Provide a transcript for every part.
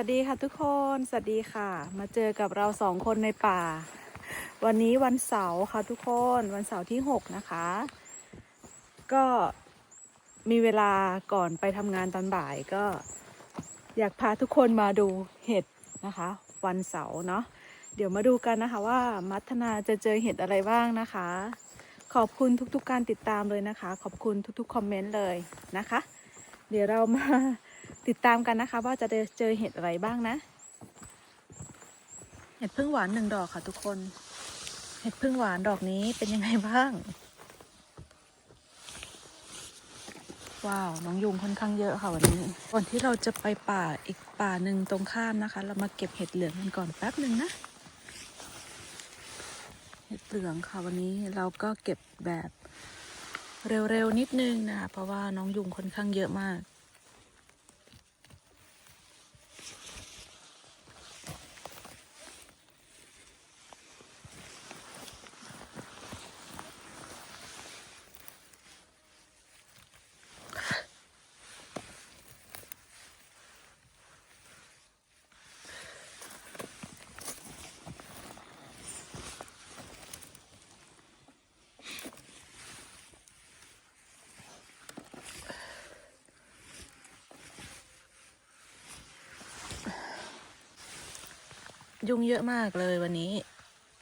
วัสดีค่ะทุกคน สวัสดีค่ะ มาเจอกับเราสองคนในป่า วันนี้วันเสาร์ค่ะทุกคน วันเสาร์ที่6นะคะ ก็มีเวลาก่อนไปทำงานตอนบ่ายก็ อยากพาทุกคนมาดูเห็ดนะคะ วันเสาร์เนาะ เดี๋ยวมาดูกันนะคะว่ามัทนาจะเจอเห็ดอะไรบ้างนะคะ ขอบคุณทุกๆการติดตามเลยนะคะ ขอบคุณทุกๆคอมเมนต์เลยนะคะ เดี๋ยวเรามา ติดตามกันนะคะ ว่าจะเจอเห็ดอะไรบ้างนะ เห็ดพึ่งหวานหนึ่งดอกค่ะทุกคน เห็ดพึ่งหวานดอกนี้เป็นยังไงบ้าง ว้าวน้องยุงค่อนข้างเยอะค่ะวันนี้ก่อนที่เราจะไปป่าอีกป่าหนึ่งตรงข้ามนะคะ เรามาเก็บเห็ดเหลืองกันก่อนแป๊บหนึ่งนะเห็ดเหลืองค่ะวันนี้เราก็เก็บแบบเร็วๆนิดนึงนะคะเพราะว่าน้องยุงค่อนข้างเยอะมาก ยุงเยอะมากเลยวันนี้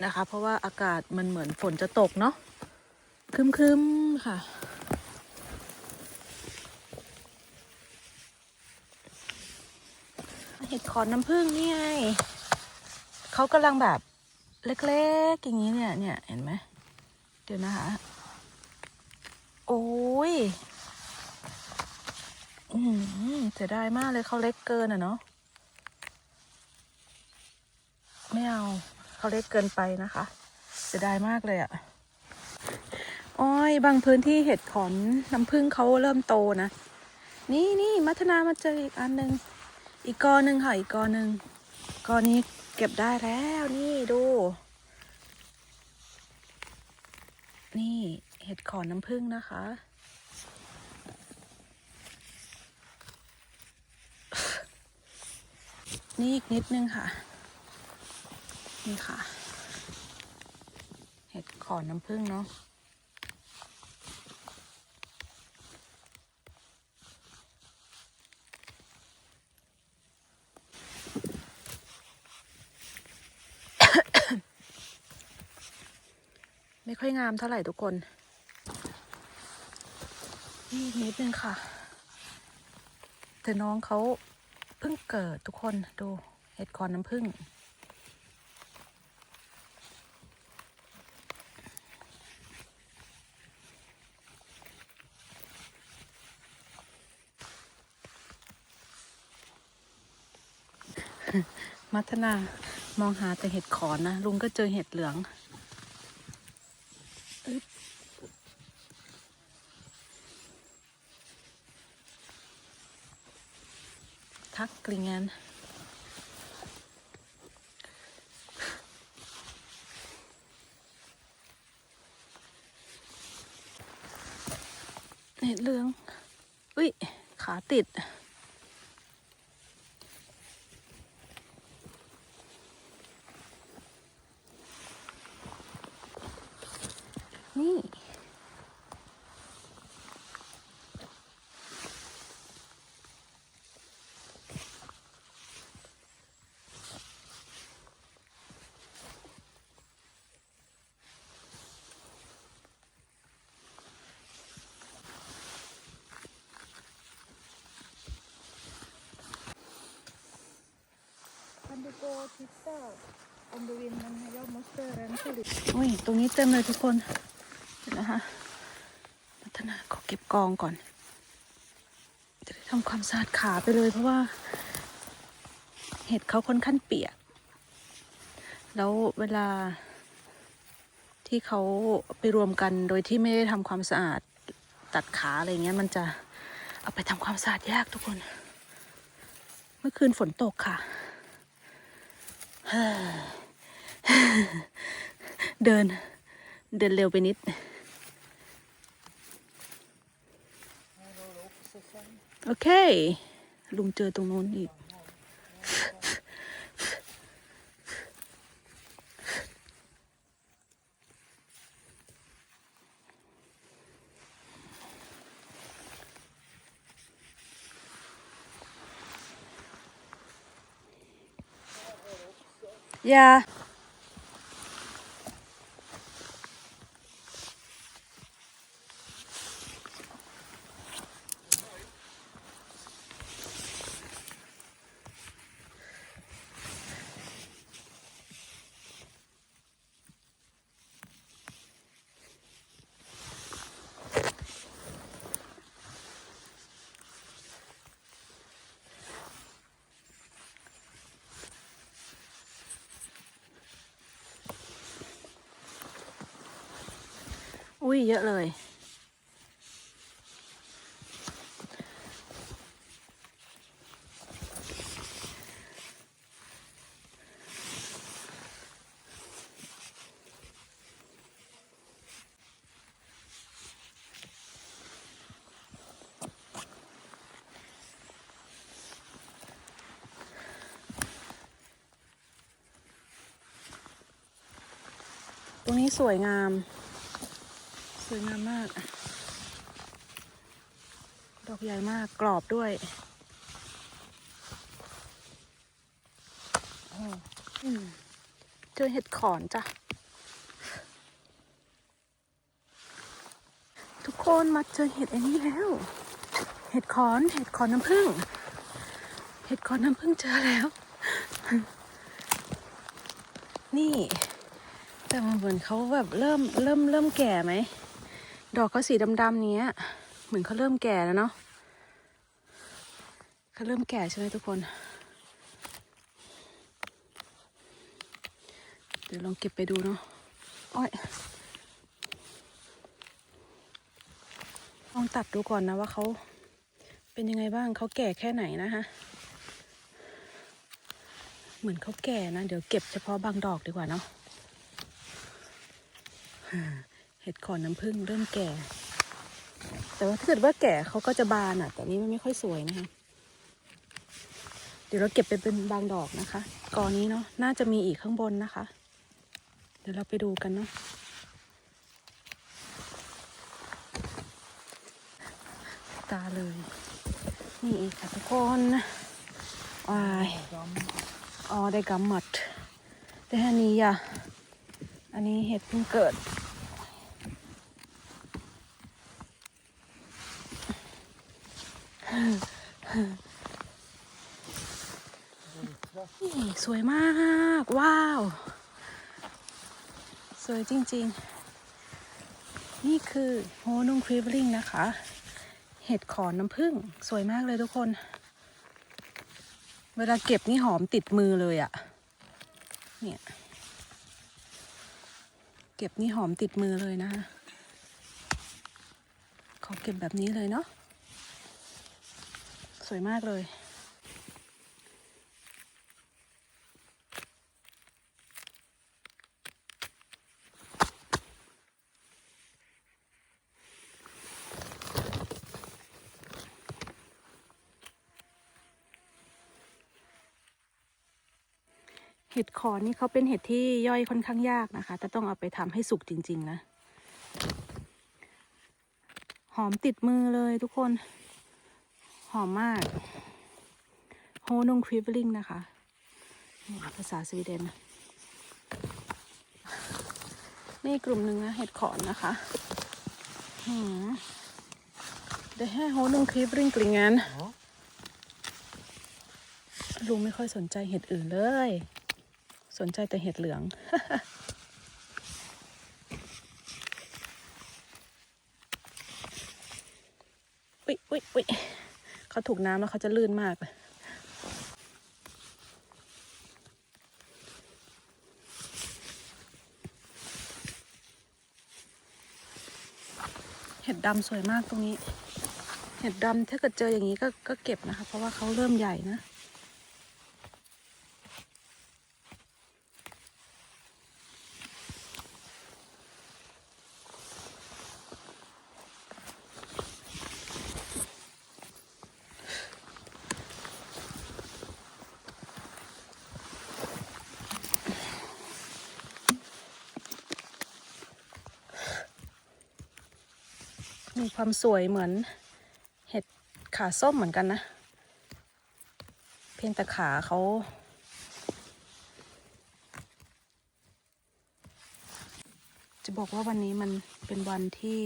นะคะ เพราะว่าอากาศมันเหมือนฝนจะตกเนาะครึมๆค่ะ เห็ดขอนน้ำผึ้งนี่ไงเขากำลังแบบเล็กๆอย่างนี้เนี่ยเนี่ยเห็นไหมเดี๋ยวนะคะ โอ้ยอืมเสียดายมากเลยเขาเล็กเกินอะเนาะ ไม่เอา เขาเล็กเกินไปนะคะเสียดายมากเลยอะ่ะอ้อยบางพื้นที่เห็ดขอนน้ำผึ้งเขาเริ่มโตนะ นี่นี่มัทนามาเจออีกอันหนึ่งอีกกอหนึ่งค่ะอีกกอหนึ่งกอนี้เก็บได้แล้วนี่ดู นี่เห็ดขอนน้ำผึ้งนะคะ นี่อีกนิดนึงค่ะ นี่ค่ะ เห็ดขอนน้ำผึ้งเนาะไม่ค่อยงามเท่าไหร่ทุกคน นี่นิดนึงค่ะ แต่น้องเขาเพิ่งเกิดทุกคนดู เห็ดขอนน้ำผึ้ง มัทนามองหาแต่เห็ดขอนนะ ลุงก็เจอเห็ดเหลือง ทักกลิ่งานเห็ดเหลือง อุ้ย ขาติด นี่ อันดู โกทิสเตอร์อันดูวินมันให้ย ตรงนี้เต็มเลยทุกคนนนะคะพัฒนาขอเก็บกองก่อน จะได้ทำความสะอาดขาไปเลยเพราะว่า เห็ดเขาค่อนข้างเปียก แล้วเวลาที่เขาไปรวมกันโดยที่ไม่ได้ทำความสะอาดตัดขาอะไรเงี้ย มันจะเอาไปทำความสะอาดยากทุกคน เมื่อคืนฝนตกค่ะ เดิน เดินเร็วไปนิด โอเค ลุงเจอตรงนู้นอีก อ อุ้ยเยอะเลย ตรงนี้สวยงาม วยงามมาก ดอกใหญ่มากกรอบด้วยเจอเห็ดขอนจ้ะ ทุกคนมาเจอเห็ดอันนี้แล้ว เห็ดขอน เห็ดขอนน้ำผึ้ง เห็ดขอนน้ำผึ้งเจอแล้ว นี่ แต่มันเหมือนเขาแบบเริ่มเริ่มเริ่มแก่ไหม ดอกเขาสีดำๆนี้เหมือนเขาเริ่มแก่แล้วเนาะเขาเริ่มแก่ใช่ไหมทุกคน เดี๋ยวลองเก็บไปดูเนาะอ้อยลองตัดดูก่อนนะว่าเขาเป็นยังไงบ้างเขาแก่แค่ไหนนะคะเหมือนเขาแก่นะ เดี๋ยวเก็บเฉพาะบางดอกดีกว่าเนาะ เห็ดขอนน้ำผึ้งเริ่มแก่ แต่ว่าถ้าเกิดว่าแก่เขาก็จะบานอะ แต่นี้มันไม่ค่อยสวยนะคะ เดี๋ยวเราเก็บไปเป็นบางดอกนะคะกอนี้เนาะน่าจะมีอีกข้างบนนะคะ เดี๋ยวเราไปดูกันเนาะตาเลย นี่อีกค่ะทุกคนวายอ๋อได้กำหมัดแต่อันนี้อะอันนี้เห็ดเพิ่งเกิด นี่สวยมาก ว้าว สวยจริง ๆ นี่คือโฮนุ่งครีบลิงนะคะ เห็ดขอนน้ำผึ้งสวยมากเลยทุกคน เวลาเก็บนี่หอมติดมือเลยอะเนี่ย เก็บนี่หอมติดมือเลยนะขอเก็บแบบนี้เลยเนาะ สวยมากเลยเห็ดขอนนี่เขาเป็นเห็ดที่ย่อยค่อนข้างยากนะคะ แต่ต้องเอาไปทำให้สุกจริง ๆ นะ หอมติดมือเลยทุกคน อมมากโฮนงคริบลิงนะคะ ภาษาสวีเดน นี่กลุ่มหนึ่งนะ เห็ดขอนนะคะเดี๋ยวให้โฮนงคริบลิงกลิ่งงานลุงไม่ค่อยสนใจเห็ดอื่นเลย สนใจแต่เห็ดเหลืองอุ๊ยอุ๊ยอุ๊ย เขาถูกน้ำแล้วเขาจะลื่นมากเลยเห็ดดำสวยมากตรงนี้ เห็ดดำถ้าเกิดเจออย่างนี้ก็ก็เก็บนะคะ เพราะว่าเขาเริ่มใหญ่นะ ความสวยเหมือนเห็ดขาส้มเหมือนกันนะ เพียงแต่ขาเขาจะบอกว่าวันนี้มันเป็นวันที่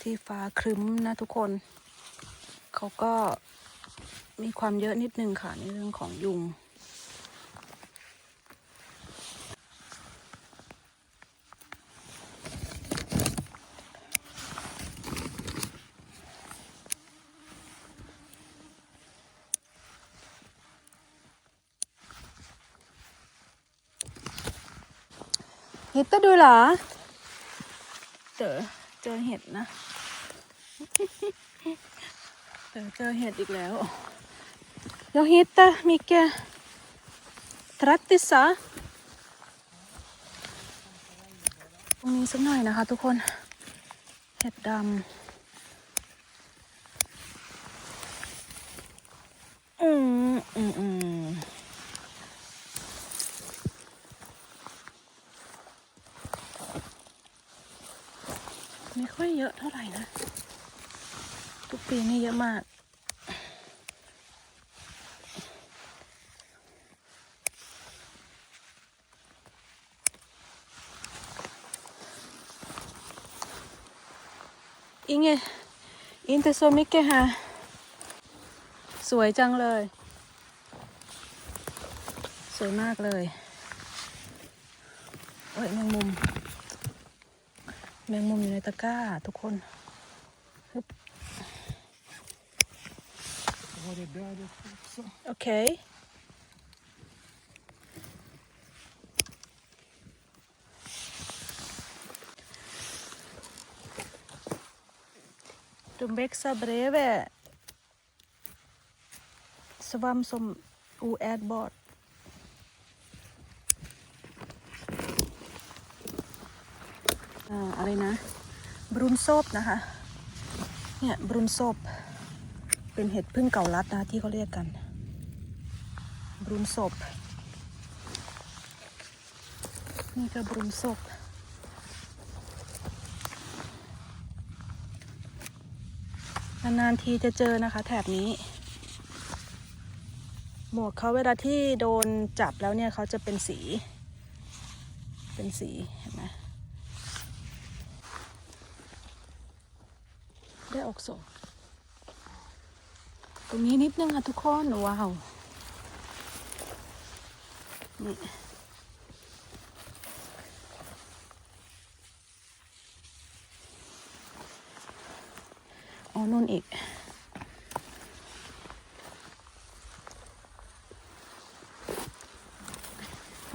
ที่ฟ้าครึ้มนะทุกคน เขาก็มีความเยอะนิดนึงค่ะในเรื่องของยุง Hittar du la? เจอเจอเห็ดนะเจอเจอเห็ดอีกแล้ว Jag hittar mycket trattisar ตรงนี้สักหน่อยนะคะทุกคน เห็ดดำอืมอืมอืม ไม่ค่ อยเยอะเท่าไหร่นะ ทุกปีนี่เยอะมาก อิงเงอินเตโซมิกเกฮะสวยจังเลย สวยมากเลย เอ้ยแมงมุม แมงมุมอยู่ในตะกร้าทุกคน Var det dödet också? โอเค De växer bredvid svamp som oätbart. อ่าอะไรนะ บรุนโซบนะคะ เนี่ยบรุนโซบเป็นเห็ดพึ่งเก่าลัดนะที่เขาเรียกกัน บรุนศพนี่ก็บรุนศพนานๆทีจะเจอนะคะ แถบนี้ หมวกเขาเวลาที่โดนจับแล้วเนี่ยเขาจะเป็นสี เป็นสีเห็นไหมได้ออ กสองตรงนี้นิดนึงค่ะทุกคนว้าวนี่อ๋อนู่นอีก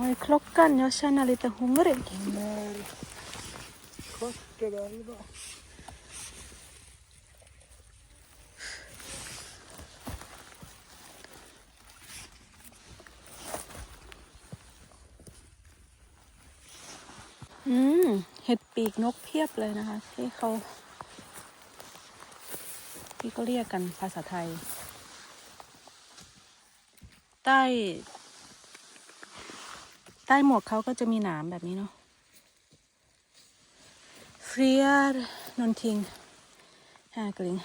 Vad är klockan? Jag känner lite hungrig. När kvart över elva. อืม เห็ดปีกนกเพียบเลยนะคะ ที่เขาที่เขาเรียกกันภาษาไทย ใต้ ใต้หมวกเขาก็จะมีหนามแบบนี้เนาะเฟียร์นนทิงฮากลิง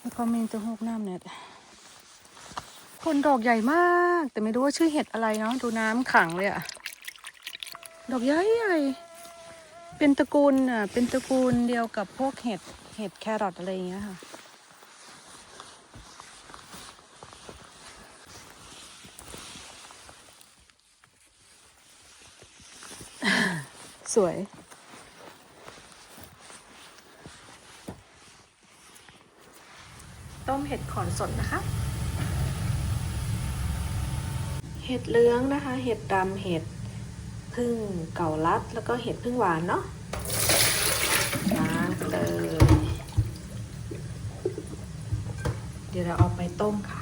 แล้วก็มีตัวหกน้ำเนี่ยคนดอกใหญ่มาก แต่ไม่รู้ว่าชื่อเห็ดอะไรเนาะดูน้ำขังเลยอะ ดอกใหญ่ใหญ่เป็นตระกูลอะเป็นตระกูลเดียวกับพวกเห็ดเห็ดแครอทอะไรอย่างเงี้ยค่ะสวย ต้มเห็ดขอนสดนะคะ เห็ดเหลืองนะคะ เห็ดดำเห็ด พึ่งเก่าลัดแล้วก็เห็ดพึ่งหวานเนาะล้างเลย เดี๋ยวเราเอาไปต้มค่ะ